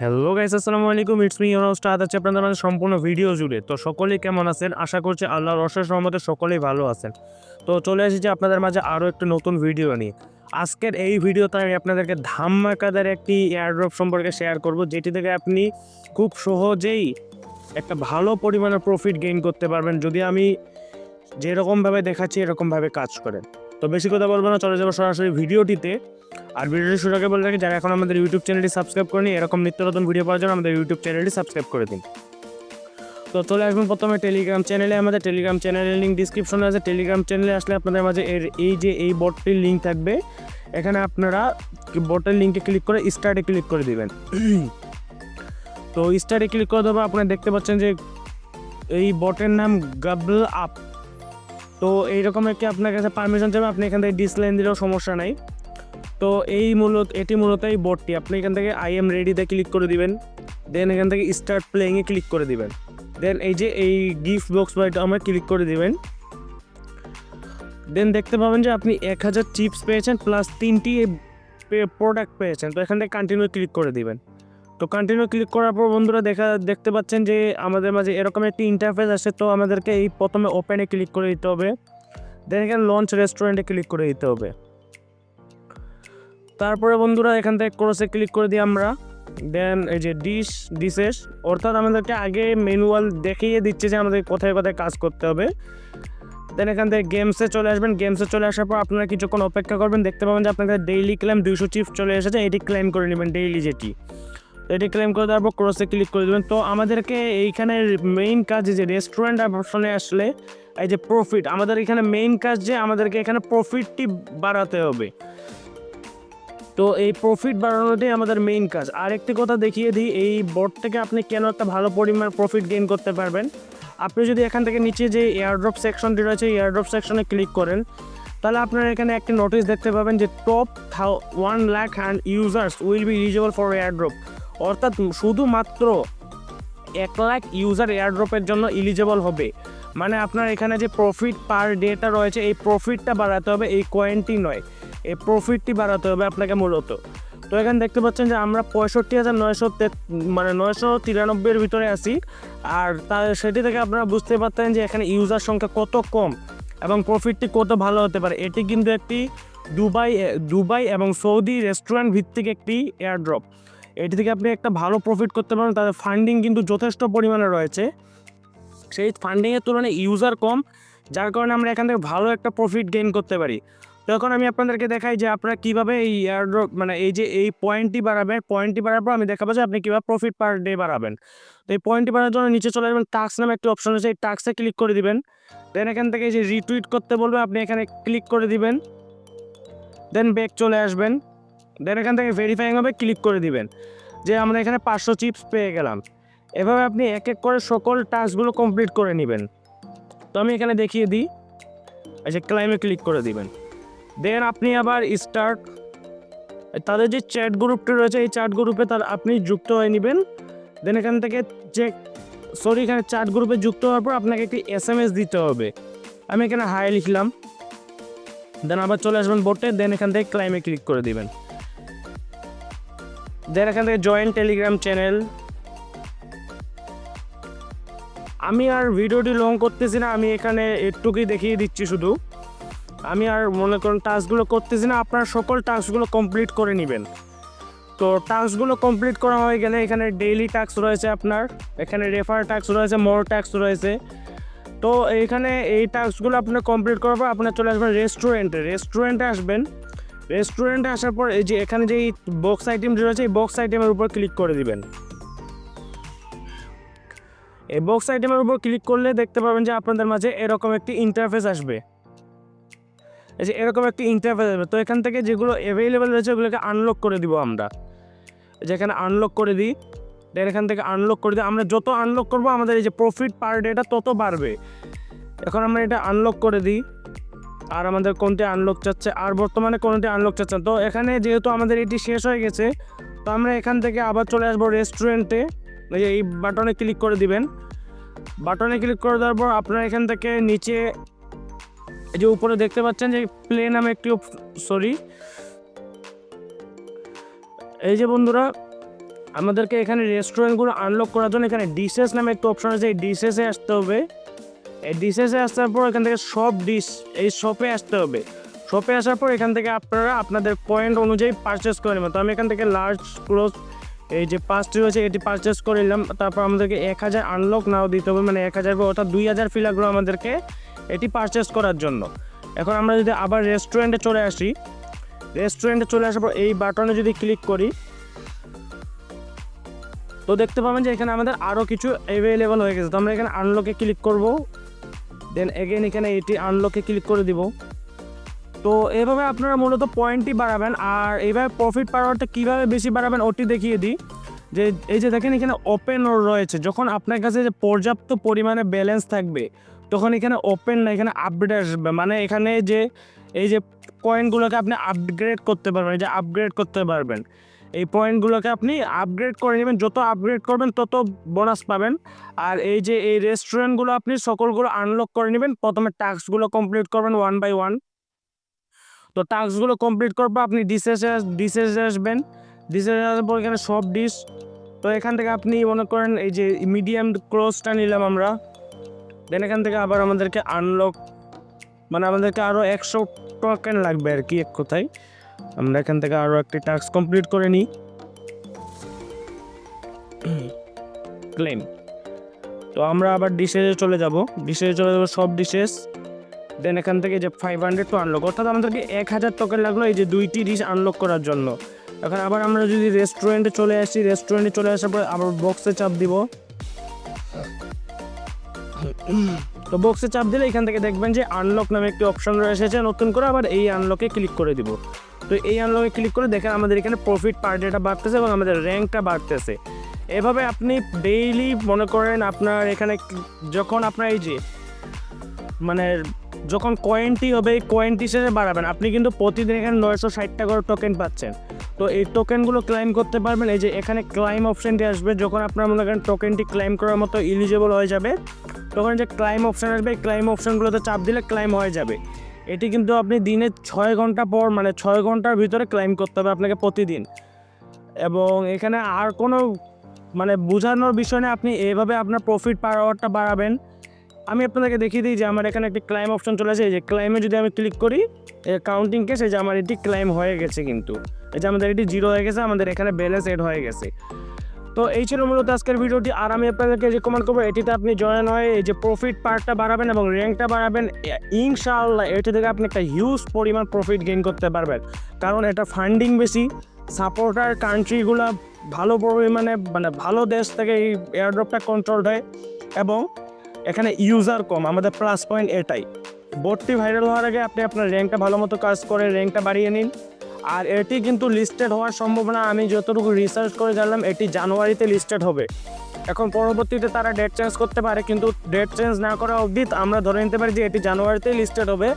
Hello guys আসসালামু আলাইকুম। It's me your start আছে আপনাদের মাঝে সম্পূর্ণ ভিডিও জুড়ে। তো সকলেই কেমন আছেন? আশা করছি আল্লাহর অশেষ রহমতে সকলেই ভালো আছেন। তো চলে এসেছি আপনাদের মাঝে আরও একটা নতুন ভিডিও নিয়ে। আজকের এই ভিডিওতে আমি আপনাদেরকে ধামাকাদার একটি এয়ারড্রপ সম্পর্কে শেয়ার করব, যেটি থেকে আপনি খুব সহজেই একটা ভালো পরিমাণের প্রফিট গেইন করতে পারবেন, যদি আমি যেরকমভাবে দেখাচ্ছি, এরকমভাবে কাজ করেন। তো বেশি কথা বলব না, চলে যাব সরাসরি ভিডিওটিতে। আর ভিডিওটি শুরু আগে বলে রাখি, যারা এখন আমাদের ইউটিউব চ্যানেলটি সাবস্ক্রাইব করেনি, এরকম নিত্য নতুন ভিডিও পাওয়ার জন্য আমাদের ইউটিউব চ্যানেলটি সাবস্ক্রাইব করে দিন। তো চলে আসবেন প্রথমে টেলিগ্রাম চ্যানেলে আমাদের টেলিগ্রাম চ্যানেলের লিঙ্ক ডিসক্রিপশনে আছে। টেলিগ্রাম চ্যানেলে আসলে আপনাদের মাঝে এর এই যে এই বটটির লিঙ্ক থাকবে, এখানে আপনারা বটের লিঙ্কে ক্লিক করে স্টার্টে ক্লিক করে দিবেন। তো স্টার্টে ক্লিক করে দেবো আপনারা দেখতে পাচ্ছেন যে এই বটের নাম গাবল আপ তো এইরকম একটি আপনার কাছে পারমিশন চাইবে, আপনি এখান থেকে ডিসলাইন দিলেও সমস্যা নাই। তো এই মূলত, এটি মূলত এই বোর্ডটি আপনি এখান থেকে আই এম রেডিতে ক্লিক করে দিবেন দেন এখান থেকে স্টার্ট প্লেইংয়ে ক্লিক করে দিবেন। দেন এই যে এই গিফট বক্স বা এটা আমরা ক্লিক করে দিবেন। দেন দেখতে পাবেন যে আপনি এক হাজার চিপস পেয়েছেন প্লাস তিনটি প্রোডাক্ট পেয়েছেন, তো এখান থেকে কন্টিনিউ ক্লিক করে দিবেন। তো কন্টিনিউ ক্লিক করার পর বন্ধুরা দেখা, দেখতে পাচ্ছেন যে আমাদের মাঝে এরকম একটি ইন্টারফেস আসে তো আমাদেরকে এই প্রথমে ওপেনে ক্লিক করে দিতে হবে। দেন এখানে লঞ্চ রেস্টুরেন্টে ক্লিক করে দিতে হবে। তারপরে বন্ধুরা এখান থেকে ক্রসে ক্লিক করে দিই আমরা। দেন এই যে ডিশ ডিশেস অর্থাৎ আমাদেরকে আগে ম্যানুয়াল দেখিয়ে দিচ্ছে যে আমাদের কোথায় কোথায় কাজ করতে হবে। দেন এখান থেকে গেমসে চলে আসবেন। গেমসে চলে আসার পর আপনারা কিছুক্ষণ অপেক্ষা করবেন। দেখতে পাবেন যে আপনাদের ডেইলি ক্লেম দুইশো চিপস চলে এসেছে। এটি ক্লেম করে নেবেন ডেইলি যেটি। এটি ক্লেম করে দেওয়ার পর ক্রসে ক্লিক করে দেবেন। তো আমাদেরকে এইখানে মেইন কাজ যে রেস্টুরেন্ট অপশনে আসলে এই যে প্রফিট আমাদের এখানে মেইন কাজ যে আমাদেরকে এখানে প্রফিটটি বাড়াতে হবে। তো এই প্রফিট বাড়ানোটাই আমাদের মেইন কাজ। আরেকটি কথা দেখিয়ে দিই, এই বোর্ড থেকে আপনি কেন একটা ভালো পরিমাণ প্রফিট গেইন করতে পারবেন? আপনি যদি এখান থেকে নিচে যে এয়ারড্রপ সেকশনটি রয়েছে এয়ারড্রপ সেকশনে ক্লিক করেন, তাহলে আপনারা এখানে একটি নোটিশ দেখতে পাবেন যে top one lakh and users will be eligible for airdrop অর্থাৎ শুধুমাত্র এক লাখ ইউজার এয়ারড্রপের জন্য ইলিজিবল হবে। মানে আপনার এখানে যে প্রফিট পার ডেটা রয়েছে, এই প্রফিটটা বাড়াতে হবে, এই কয়েনটি নয়। এই প্রফিটটি বাড়াতে হবে আপনাকে মূলত। তো এখানে দেখতে পাচ্ছেন যে আমরা পঁয়ষট্টি হাজার নয়শো মানে নয়শো তিরানব্বইয়ের ভিতরে আছি। আর তার সেটি থেকে আপনারা বুঝতে পারতেন যে এখানে ইউজার সংখ্যা কত কম এবং প্রফিটটি কত ভালো হতে পারে। এটি কিন্তু একটি দুবাই দুবাই এবং সৌদি রেস্টুরেন্ট ভিত্তিক একটি এয়ারড্রপ এটি থেকে আপনি একটা ভালো প্রফিট করতে পারেন। তাদের ফান্ডিং কিন্তু যথেষ্ট পরিমাণে রয়েছে। সেই ফান্ডিংয়ের তুলনায় ইউজার কম, যার কারণে আমরা এখান থেকে ভালো একটা প্রফিট গেইন করতে পারি। তো এখন আমি আপনাদেরকে দেখাই যে আপনারা কীভাবে এই এয়ারড্রপ মানে এই যে এই পয়েন্টটি বাড়াবেন। পয়েন্টটি বাড়ার পর আমি দেখাবো যে আপনি কীভাবে প্রফিট পার ডে বাড়াবেন। তো এই পয়েন্টটি বাড়ার জন্য নিচে চলে যাবেন টাক্স নামে একটি অপশন আছে। এই টাক্সে ক্লিক করে দিবেন। দেন এখান থেকে যে রিটুইট করতে বলবে, আপনি এখানে ক্লিক করে দিবেন। দেন ব্যাক চলে আসবেন। দেন এখান থেকে ভেরিফাইং হবে ক্লিক করে দিবেন। যে আমরা এখানে পাঁচশো চিপস পেয়ে গেলাম। এভাবে আপনি এক এক করে সকল টাস্কগুলো কমপ্লিট করে নেবেন। তো আমি এখানে দেখিয়ে দিই। আচ্ছা ক্লাইমে ক্লিক করে দিবেন। দেন আপনি আবার স্টার্ট তাদের যে চ্যাট গ্রুপটি রয়েছে, এই চ্যাট গ্রুপে তার আপনি যুক্ত হয়ে নেবেন। দেন এখান থেকে যে সরি এখানে চ্যাট গ্রুপে যুক্ত হওয়ার পর আপনাকে একটি এস এম এস দিতে হবে। আমি এখানে হাই লিখলাম। দেন আবার চলে আসবেন বোর্ডে দেন এখান থেকে ক্লাইমে ক্লিক করে দিবেন। দেন এখান থেকে জয়েন্ট টেলিগ্রাম চ্যানেল আমি আর ভিডিওটি লং করতেছি না, আমি এখানে একটুকুই দেখিয়ে দিচ্ছি শুধু। আমি আর মনে করেন টাস্কগুলো করতেছি না, আপনার সকল টাস্কগুলো কমপ্লিট করে নেবেন। তো টাস্কগুলো কমপ্লিট করা হয়ে গেলে এখানে ডেইলি টাস্ক রয়েছে আপনার, এখানে রেফার টাস্ক রয়েছে মোর টাস্ক রয়েছে। তো এইখানে এই টাস্কগুলো আপনার কমপ্লিট করার পর আপনার চলে আসবেন রেস্টুরেন্টে রেস্টুরেন্টে আসবেন রেস্টুরেন্টে আসার পর এই যে এখানে যে বক্স আইটেমটি রয়েছে, এই বক্স আইটেমের উপর ক্লিক করে দিবেন। এই বক্স আইটেমের উপর ক্লিক করলে দেখতে পাবেন যে আপনাদের মাঝে এরকম একটি ইন্টারফেস আসবে। এই যে এরকম একটি ইন্টারফেস আসবে। তো এখান থেকে যেগুলো অ্যাভেলেবেল রয়েছে, ওগুলোকে আনলক করে দিব আমরা। যেখানে আনলক করে দিই। দেন এখান থেকে আনলক করে দিই। আমরা যত আনলক করব, আমাদের এই যে প্রফিট পার ডেটা তত বাড়বে। এখন আমরা এটা আনলক করে দিই। আর আমাদের কোনটি আনলক চাচ্ছে? আর বর্তমানে কোনটি আনলক চাচ্ছে। তো এখানে যেহেতু আমাদের এটি শেষ হয়ে গেছে, তো আমরা এখান থেকে আবার চলে আসব রেস্টুরেন্টে এই যে এই বাটনে ক্লিক করে দিবেন। বাটনে ক্লিক করে দেওয়ার পর আপনারা এখান থেকে নিচে এই যে উপরে দেখতে পাচ্ছেন যে প্লে নামে একটি সরি এই যে বন্ধুরা, আমাদেরকে এখানে রেস্টুরেন্টগুলো আনলক করার জন্য এখানে ডিশেস নামে একটা অপশন আছে। এই ডিশেসে আসতে হবে। এই ডিশেসে আসার পর এখান থেকে সব ডিশ এই শপে আসতে হবে। শপে আসার পর এখান থেকে আপনারা আপনাদের পয়েন্ট অনুযায়ী পারচেস করে নেবেন। তো আমি এখান থেকে লার্জ ক্লোজ এই যে পাঁচটি রয়েছে, এটি পারচেস করে নিলাম। তারপর আমাদেরকে এক হাজার আনলক নাও দিতে হবে। মানে এক হাজার অর্থাৎ দুই হাজার ফি লাগল আমাদেরকে এটি পারচেস করার জন্য। এখন আমরা যদি আবার রেস্টুরেন্টে চলে আসি রেস্টুরেন্টে চলে আসার পর এই বাটনে যদি ক্লিক করি, তো দেখতে পাবেন যে এখানে আমাদের আরও কিছু অ্যাভেলেবল হয়ে গেছে। তো আমরা এখানে আনলকে ক্লিক করব। দেন এগেন এখানে এটি আনলকে ক্লিক করে দিব। তো এভাবে আপনারা মূলত পয়েন্টই বাড়াবেন, আর এইভাবে প্রফিট পাওয়ারটা কীভাবে বেশি বাড়াবেন ওটি দেখিয়ে দিই। যে এই যে দেখেন, এখানে ওপেন রয়েছে। যখন আপনার কাছে যে পর্যাপ্ত পরিমাণে ব্যালেন্স থাকবে, তখন এখানে ওপেন না, এখানে আপডেট আসবে। মানে এখানে যে, এই যে পয়েন্টগুলোকে আপনি আপগ্রেড করতে পারবেন যে আপগ্রেড করতে পারবেন। এই পয়েন্টগুলোকে আপনি আপগ্রেড করে নেবেন। যত আপগ্রেড করবেন, তত বোনাস পাবেন। আর এই যে এই রেস্টুরেন্টগুলো আপনি সকলগুলো আনলক করে নেবেন, প্রথমে টাস্কগুলো কমপ্লিট করবেন ওয়ান বাই ওয়ান তো টাস্কগুলো কমপ্লিট করব আপনি ডিসেসে ডিসেসে আসবেন। ডিসেসে আসার পর এখানে সব ডিশ তো এখান থেকে আপনি মনে করেন এই যে মিডিয়াম ক্রসটা নিলাম আমরা। দেন এখান থেকে আবার আমাদেরকে আনলক মানে আমাদেরকে আরও একশো টোকেন লাগবে আর কি এক কথায়। আমরা এখান থেকে আরও একটি টাস্ক কমপ্লিট করে নিই। ক্লেম তো আমরা আবার ডিশেসে চলে যাব। ডিশেসে চলে যাব সব ডিশেস দেন এখান থেকে যে ফাইভ হান্ড্রেড টু আনলক অর্থাৎ আমাদেরকে এক হাজার টোকেন লাগল এই যে দুইটি ডিশ আনলক করার জন্য। এখন আবার আমরা যদি রেস্টুরেন্টে চলে আসি রেস্টুরেন্টে চলে আসার পর আবার বক্সে চাপ দিব। তো বক্সে চাপ দিলে এখান থেকে দেখবেন যে আনলক নামে একটি অপশন রয়েছে নতুন করে আবার এই আনলকে ক্লিক করে দিব। তো এই আনলকে ক্লিক করে দেখেন আমাদের এখানে প্রফিট পার ডেটা বাড়তেছে এবং আমাদের র্যাঙ্কটা বাড়তেছে। এভাবে আপনি ডেইলি মনে করেন আপনার এখানে যখন আপনার এই যে মানে যখন কয়েনটি হবে, এই কয়েনটি হিসেবে বাড়াবেন। আপনি কিন্তু প্রতিদিন এখানে নয়শো ষাটটা করে টোকেন পাচ্ছেন। তো এই টোকেনগুলো ক্লাইম করতে পারবেন। এই যে এখানে ক্লাইম অপশানটি আসবে, যখন আপনার মনে করেন টোকেনটি ক্লাইম করার মতো ইলিজিবল হয়ে যাবে, তখন যে ক্লাইম অপশান আসবে ক্লাইম অপশানগুলোতে চাপ দিলে ক্লাইম হয়ে যাবে। এটি কিন্তু আপনি দিনে ছয় ঘণ্টা পর মানে ছয় ঘণ্টার ভিতরে ক্লাইম করতে হবে আপনাকে প্রতিদিন। এবং এখানে আর কোনো মানে বোঝানোর বিষয় না, আপনি এভাবে আপনার প্রফিট পাওয়ারটা বাড়াবেন। আমি আপনাদেরকে দেখিয়ে দিই যে আমার এখানে একটি ক্লাইম অপশন চলে আসে। এই যে ক্লাইমে যদি আমি ক্লিক করি কাউন্টিং কেস এই যে আমার এটি ক্লাইম হয়ে গেছে কিন্তু। এই যে আমাদের এটি জিরো হয়ে গেছে, আমাদের এখানে ব্যালেন্স এড হয়ে গেছে। তো এই ছিল মূলত আজকের ভিডিওটি, আর আমি আপনাদেরকে রেকমেন্ড করব, এটিতে আপনি জয়েন হয়ে এই যে প্রফিট পার্টটা বাড়াবেন এবং র্যাঙ্কটা বাড়াবেন। ইনশাআল্লাহ এটি থেকে আপনি একটা হিউজ পরিমাণ প্রফিট গেইন করতে পারবেন। কারণ এটা ফান্ডিং বেশি সাপোর্টার কান্ট্রিগুলো ভালো পরিমাণে মানে ভালো দেশ থেকে এই এয়ারড্রপটা কন্ট্রোল হয় এবং এখানে ইউজার কম, আমাদের প্লাস পয়েন্ট এটাই। বোর্ডটি ভাইরাল হওয়ার আগে আপনি আপনার র্যাঙ্কটা ভালো মতো কাজ করে র্যাঙ্কটা বাড়িয়ে নিন। আর এটি কিন্তু লিস্টেড হওয়ার সম্ভাবনা, আমি যতটুকু রিসার্চ করে জানলাম, এটি জানুয়ারিতে লিস্টেড হবে। এখন পরবর্তীতে তারা ডেট চেঞ্জ করতে পারে, কিন্তু ডেট চেঞ্জ না করা অবধি আমরা ধরে নিতে পারি যে এটি জানুয়ারিতেই লিস্টেড হবে।